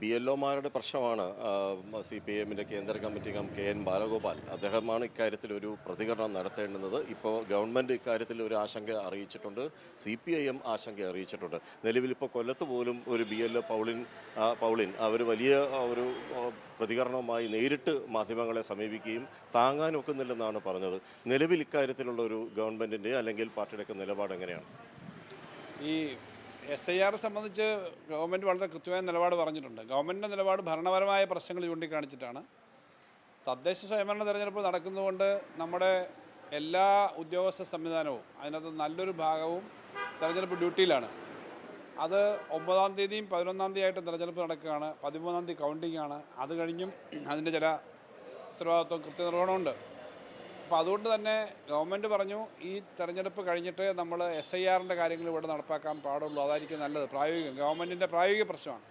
B L ഒമാരുടെ പ്രശ്നമാണ്. C P എമ്മിന്റെ കേന്ദ്ര കമ്മിറ്റി അംഗം കെ എൻ ബാലഗോപാൽ. അദ്ദേഹമാണ് ഇക്കാര്യത്തിൽ ഒരു പ്രതികരണം നടത്തേണ്ടുന്നത്. ഇപ്പോൾ ഗവൺമെന്റ് ഇക്കാര്യത്തിൽ ഒരു ആശങ്ക അറിയിച്ചിട്ടുണ്ട്. സി പി ഐ എം ആശങ്ക അറിയിച്ചിട്ടുണ്ട്. നിലവിൽ ഇപ്പോൾ കൊല്ലത്ത് പോലും ഒരു B L O Pauline Pauline അവർ വലിയ ഒരു പ്രതികരണവുമായി നേരിട്ട് മാധ്യമങ്ങളെ സമീപിക്കുകയും താങ്ങാനൊക്കുന്നില്ലെന്നാണ് പറഞ്ഞത്. നിലവിൽ ഇക്കാര്യത്തിലുള്ള ഒരു ഗവൺമെന്റിന്റെ അല്ലെങ്കിൽ പാർട്ടിയുടെയൊക്കെ നിലപാട് എങ്ങനെയാണ്? ഈ എസ് ഐ ആറെ സംബന്ധിച്ച് ഗവൺമെന്റ് വളരെ കൃത്യമായ നിലപാട് പറഞ്ഞിട്ടുണ്ട്. ഗവൺമെന്റിന്റെ നിലപാട് ഭരണപരമായ പ്രശ്നങ്ങൾ ചൂണ്ടിക്കാണിച്ചിട്ടാണ്. തദ്ദേശ സ്വയംഭരണ തെരഞ്ഞെടുപ്പ് നടക്കുന്നതുകൊണ്ട് നമ്മുടെ എല്ലാ ഉദ്യോഗസ്ഥ സംവിധാനവും അതിനകത്ത് നല്ലൊരു ഭാഗവും തെരഞ്ഞെടുപ്പ് ഡ്യൂട്ടിയിലാണ്. അത് ഒമ്പതാം തീയതിയും പതിനൊന്നാം തീയതി ആയിട്ട് തെരഞ്ഞെടുപ്പ് നടക്കുകയാണ്. പതിമൂന്നാം തീയതി കൗണ്ടിംഗ് ആണ്. അത് കഴിഞ്ഞും അതിന്റെ ചില ഉത്തരവാദിത്വം കൃത്യനിർവഹണമുണ്ട്. അപ്പോൾ അതുകൊണ്ട് തന്നെ ഗവൺമെന്റ് പറഞ്ഞു ഈ തെരഞ്ഞെടുപ്പ് കഴിഞ്ഞിട്ട് നമ്മൾ എസ് ഐ ആറിന്റെ കാര്യങ്ങൾ ഇവിടെ നടപ്പാക്കാൻ പാടുള്ളൂ. അതായിരിക്കും നല്ലത്. പ്രായോഗികം. ഗവൺമെന്റിന്റെ പ്രായോഗിക പ്രശ്നമാണ്.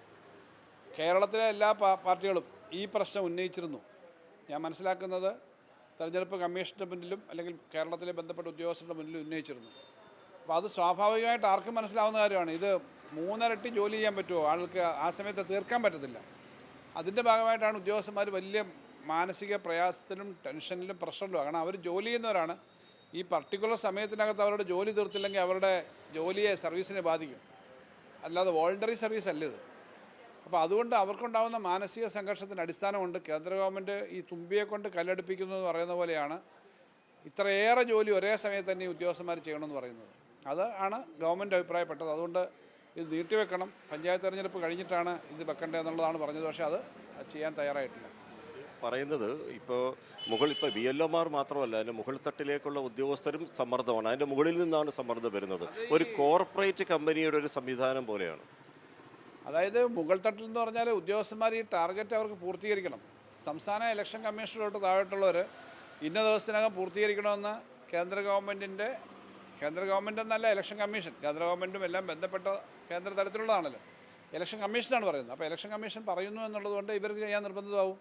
കേരളത്തിലെ എല്ലാ പാർട്ടികളും ഈ പ്രശ്നം ഉന്നയിച്ചിരുന്നു. ഞാൻ മനസ്സിലാക്കുന്നത് തെരഞ്ഞെടുപ്പ് കമ്മീഷന്റെ മുന്നിലും അല്ലെങ്കിൽ കേരളത്തിലെ ബന്ധപ്പെട്ട ഉദ്യോഗസ്ഥരുടെ മുന്നിലും ഉന്നയിച്ചിരുന്നു. അപ്പോൾ അത് സ്വാഭാവികമായിട്ട് ആർക്കും മനസ്സിലാവുന്ന കാര്യമാണ്. ഇത് മൂന്നരട്ടി ജോലി ചെയ്യാൻ പറ്റുമോ? ആൾക്ക് ആ സമയത്ത് തീർക്കാൻ പറ്റത്തില്ല. അതിന്റെ ഭാഗമായിട്ടാണ് ഉദ്യോഗസ്ഥന്മാർ വലിയ മാനസിക പ്രയാസത്തിലും ടെൻഷനിലും പ്രഷറിലും കാരണം അവർ ജോലി ചെയ്യുന്നവരാണ്. ഈ പർട്ടിക്കുലർ സമയത്തിനകത്ത് അവരുടെ ജോലി തീർത്തില്ലെങ്കിൽ അവരുടെ ജോലിയെ സർവീസിനെ ബാധിക്കും. അല്ലാതെ വോളണ്ടറി സർവീസ് അല്ല ഇത്. അപ്പോൾ അതുകൊണ്ട് അവർക്കുണ്ടാകുന്ന മാനസിക സംഘർഷത്തിന് അടിസ്ഥാനമുണ്ട്. കേന്ദ്ര ഗവൺമെന്റ് ഈ തുമ്പിയെ കൊണ്ട് കല്ലെടുപ്പിക്കുന്നു എന്ന് പറയുന്ന പോലെയാണ്. ഇത്രയേറെ ജോലി ഒരേ സമയത്ത് തന്നെ ഉദ്യോഗസ്ഥന്മാർ ചെയ്യണമെന്ന് പറയുന്നത്. അത് ആണ് ഗവൺമെന്റ് അഭിപ്രായപ്പെട്ടത്. അതുകൊണ്ട് ഇത് നീട്ടിവെക്കണം. പഞ്ചായത്ത് തെരഞ്ഞെടുപ്പ് കഴിഞ്ഞിട്ടാണ് ഇത് വെക്കേണ്ടത് എന്നുള്ളതാണ് പറഞ്ഞത്. പക്ഷേ അത് ചെയ്യാൻ തയ്യാറായിട്ടില്ല. പറയുന്നത് ഇപ്പോൾ മുകൾ ഇപ്പോൾ ബി എൽ ഒമാർ മാത്രമല്ല അതിന്റെ മുകൾ തട്ടിലേക്കുള്ള ഉദ്യോഗസ്ഥരും സമ്മർദ്ദമാണ്. അതിന്റെ മുകളിൽ നിന്നാണ് സമ്മർദ്ദം വരുന്നത്. ഒരു കോർപ്പറേറ്റ് കമ്പനിയുടെ ഒരു സംവിധാനം പോലെയാണ്. അതായത് മുകൾ തട്ടിൽ എന്ന് പറഞ്ഞാൽ ഉദ്യോഗസ്ഥന്മാർ ഈ ടാർഗറ്റ് അവർക്ക് പൂർത്തീകരിക്കണം. സംസ്ഥാന ഇലക്ഷൻ കമ്മീഷണറോട്ട് താഴോട്ടുള്ളവർ ഇന്ന ദിവസത്തിനകം പൂർത്തീകരിക്കണമെന്ന് കേന്ദ്ര ഗവൺമെന്റിന്റെ കേന്ദ്ര ഗവൺമെന്റ് എന്നല്ല ഇലക്ഷൻ കമ്മീഷൻ. കേന്ദ്ര ഗവൺമെന്റും എല്ലാം ബന്ധപ്പെട്ട കേന്ദ്ര തലത്തിലുള്ളതാണല്ലോ. ഇലക്ഷൻ കമ്മീഷനാണ് പറയുന്നത്. അപ്പോൾ ഇലക്ഷൻ കമ്മീഷൻ പറയുന്നു എന്നുള്ളതുകൊണ്ട് ഇവർക്ക് ചെയ്യാൻ നിർബന്ധിതമാവും.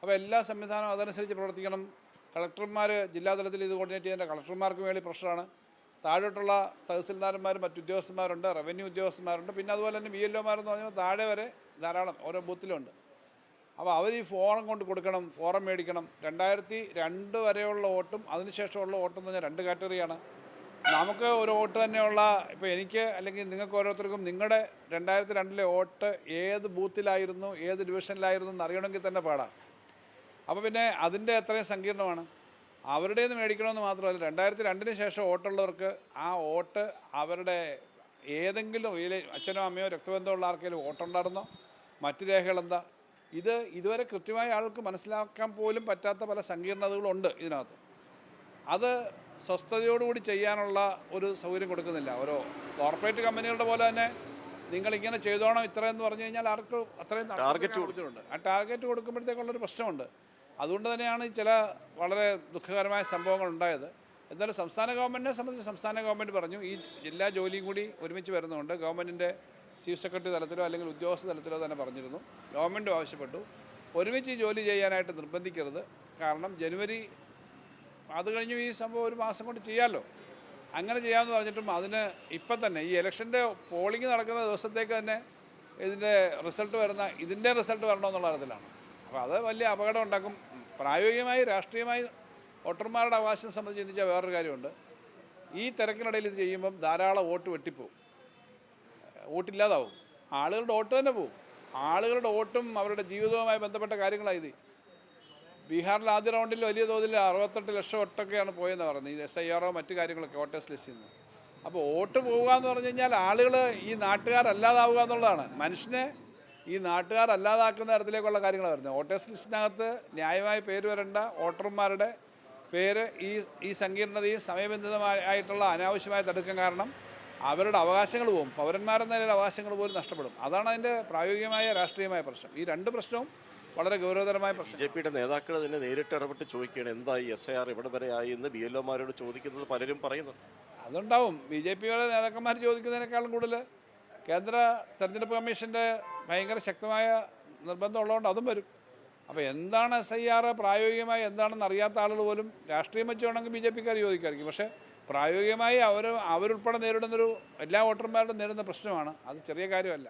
അപ്പോൾ എല്ലാ സംവിധാനവും അതനുസരിച്ച് പ്രവർത്തിക്കണം. കളക്ടർമാർ ജില്ലാതലത്തിൽ ഇത് കോർഡിനേറ്റ് ചെയ്യേണ്ട കളക്ടർമാർക്ക് വേണ്ടി പ്രഷറാണ്. താഴോട്ടുള്ള തഹസിൽദാർമാരും മറ്റു ഉദ്യോഗസ്ഥന്മാരുണ്ട് റവന്യൂ ഉദ്യോഗസ്ഥന്മാരുണ്ട്. പിന്നെ അതുപോലെ തന്നെ ബി എൽ ഒമാരെന്ന് പറഞ്ഞാൽ താഴെ വരെ ധാരാളം ഓരോ ബൂത്തിലുണ്ട്. അപ്പോൾ അവർ ഈ ഫോറം കൊണ്ട് കൊടുക്കണം ഫോറം മേടിക്കണം. രണ്ടായിരത്തി രണ്ട് വരെയുള്ള വോട്ടും അതിനുശേഷമുള്ള വോട്ടും എന്ന് പറഞ്ഞാൽ രണ്ട് കാറ്റഗറിയാണ്. നമുക്ക് ഒരു വോട്ട് തന്നെയുള്ള ഇപ്പോൾ എനിക്ക് അല്ലെങ്കിൽ നിങ്ങൾക്ക് ഓരോരുത്തർക്കും നിങ്ങളുടെ രണ്ടായിരത്തി രണ്ടിലെ വോട്ട് ഏത് ബൂത്തിലായിരുന്നു ഏത് ഡിവിഷനിലായിരുന്നു എന്ന് അറിയണമെങ്കിൽ തന്നെ പാടാം. അപ്പോൾ പിന്നെ അതിന്റെ അത്രയും സങ്കീർണമാണ്. അവരുടേത് മേടിക്കണമെന്ന് മാത്രമല്ല രണ്ടായിരത്തി രണ്ടിന് ശേഷം ഓട്ടുള്ളവർക്ക് ആ ഓട്ട് അവരുടെ ഏതെങ്കിലും റിയലേ അച്ഛനോ അമ്മയോ രക്തബന്ധമുള്ള ആർക്കെങ്കിലും വോട്ടുണ്ടായിരുന്നോ? മറ്റ് രേഖകളെന്താ ഇത് ഇതുവരെ കൃത്യമായ ആൾക്ക് മനസ്സിലാക്കാൻ പോലും പറ്റാത്ത പല സങ്കീർണതകളുണ്ട് ഇതിനകത്ത്. അത് സ്വസ്ഥതയോടുകൂടി ചെയ്യാനുള്ള ഒരു സൗകര്യം കൊടുക്കുന്നില്ല. ഓരോ കോർപ്പറേറ്റ് കമ്പനികളുടെ പോലെ തന്നെ നിങ്ങളിങ്ങനെ ചെയ്തോണം ഇത്രയെന്ന് പറഞ്ഞു കഴിഞ്ഞാൽ ആർക്ക് അത്രയും ടാർഗറ്റ് കൊടുത്തിട്ടുണ്ട് ആ ടാർഗറ്റ് കൊടുക്കുമ്പോഴത്തേക്കുള്ളൊരു പ്രശ്നമുണ്ട്. അതുകൊണ്ട് തന്നെയാണ് ചില വളരെ ദുഃഖകരമായ സംഭവങ്ങൾ ഉണ്ടായത്. എന്നാലും സംസ്ഥാന ഗവൺമെന്റിനെ സംബന്ധിച്ച് സംസ്ഥാന ഗവൺമെന്റ് പറഞ്ഞു ഈ എല്ലാ ജോലിയും കൂടി ഒരുമിച്ച് വരുന്നതുകൊണ്ട് ഗവൺമെന്റിന്റെ ചീഫ് സെക്രട്ടറി തലത്തിലോ അല്ലെങ്കിൽ ഉദ്യോഗസ്ഥ തലത്തിലോ തന്നെ പറഞ്ഞിരുന്നു. ഗവൺമെന്റും ആവശ്യപ്പെട്ടു. ഒരുമിച്ച് ജോലി ചെയ്യാനായിട്ട് നിർബന്ധിക്കരുത്. കാരണം ജനുവരി അത് കഴിഞ്ഞു ഈ സംഭവം ഒരു മാസം കൊണ്ട് ചെയ്യാമല്ലോ അങ്ങനെ ചെയ്യാമെന്ന് പറഞ്ഞിട്ടും അതിന് ഇപ്പം തന്നെ ഈ ഇലക്ഷന്റെ പോളിംഗ് നടക്കുന്ന ദിവസത്തേക്ക് തന്നെ ഇതിന്റെ റിസൾട്ട് വരുന്ന ഇതിന്റെ റിസൾട്ട് വരണമെന്നുള്ള തരത്തിലാണ്. അപ്പോൾ അത് വലിയ അപകടം ഉണ്ടാക്കും. പ്രായോഗികമായി രാഷ്ട്രീയമായി വോട്ടർമാരുടെ അവകാശം സംബന്ധിച്ച് ചിന്തിച്ചാൽ വേറൊരു കാര്യമുണ്ട്. ഈ തിരക്കിനിടയിൽ ഇത് ചെയ്യുമ്പം ധാരാളം വോട്ട് വെട്ടിപ്പോവും. വോട്ടില്ലാതാവും. ആളുകളുടെ വോട്ട് തന്നെ പോവും. ആളുകളുടെ വോട്ടും അവരുടെ ജീവിതവുമായി ബന്ധപ്പെട്ട കാര്യങ്ങളാണ് ഇത്. ബീഹാറിൽ ആദ്യ റൗണ്ടിൽ വലിയ തോതിൽ അറുപത്തെട്ട് ലക്ഷം വോട്ടൊക്കെയാണ് പോയെന്ന് പറയുന്നത്. ഈ എസ് ഐ ആറോ മറ്റു കാര്യങ്ങളൊക്കെ വോട്ടേഴ്സ് ലിസ്റ്റിൽ നിന്ന് അപ്പോൾ വോട്ട് പോവുക എന്ന് പറഞ്ഞു കഴിഞ്ഞാൽ ആളുകൾ ഈ നാട്ടുകാരല്ലാതാവുക എന്നുള്ളതാണ്. മനുഷ്യനെ ഈ നാട്ടുകാർ അല്ലാതാക്കുന്ന തരത്തിലേക്കുള്ള കാര്യങ്ങൾ വരുന്നത്. വോട്ടേഴ്സ് ലിസ്റ്റിനകത്ത് ന്യായമായി പേര് വരേണ്ട വോട്ടർമാരുടെ പേര് ഈ ഈ സങ്കീർണതയും സമയബന്ധിതമായിട്ടുള്ള അനാവശ്യമായ തടുക്കം കാരണം അവരുടെ അവകാശങ്ങൾ പോകും പൗരന്മാരെന്ന നിലയിൽ അവകാശങ്ങൾ പോലും നഷ്ടപ്പെടും. അതാണ് അതിന്റെ പ്രായോഗികമായ രാഷ്ട്രീയമായ പ്രശ്നം. ഈ രണ്ട് പ്രശ്നവും വളരെ ഗൗരവതരമായ പ്രശ്നം. ബി ജെ പിയുടെ നേതാക്കൾ തന്നെ നേരിട്ട് ഇടപെട്ട് ചോദിക്കുകയാണ് എന്തായി എസ് ഐ ആർ ഇവിടെ വരെ ആയി? എന്ന് ബി എൽ ഒമാരോട് ചോദിക്കുന്നത് പലരും പറയുന്നു അതുണ്ടാവും. ബി ജെ പിയുടെ നേതാക്കന്മാർ ചോദിക്കുന്നതിനേക്കാളും കൂടുതൽ കേന്ദ്ര തെരഞ്ഞെടുപ്പ് കമ്മീഷന്റെ ഭയങ്കര ശക്തമായ നിർബന്ധം ഉള്ളതുകൊണ്ട് അതും വരും. അപ്പോൾ എന്താണ് എസ് ഐ ആർ പ്രായോഗികമായി എന്താണെന്ന് അറിയാത്ത ആളുകൾ പോലും രാഷ്ട്രീയം വെച്ച് വേണമെങ്കിൽ ബി ജെ പിക്കാർ ചോദിക്കായിരിക്കും. പക്ഷേ പ്രായോഗികമായി അവർ അവരുൾപ്പെടെ നേരിടുന്നൊരു എല്ലാ വോട്ടർമാരുടെ നേരിടുന്ന പ്രശ്നമാണ്. അത് ചെറിയ കാര്യമല്ല.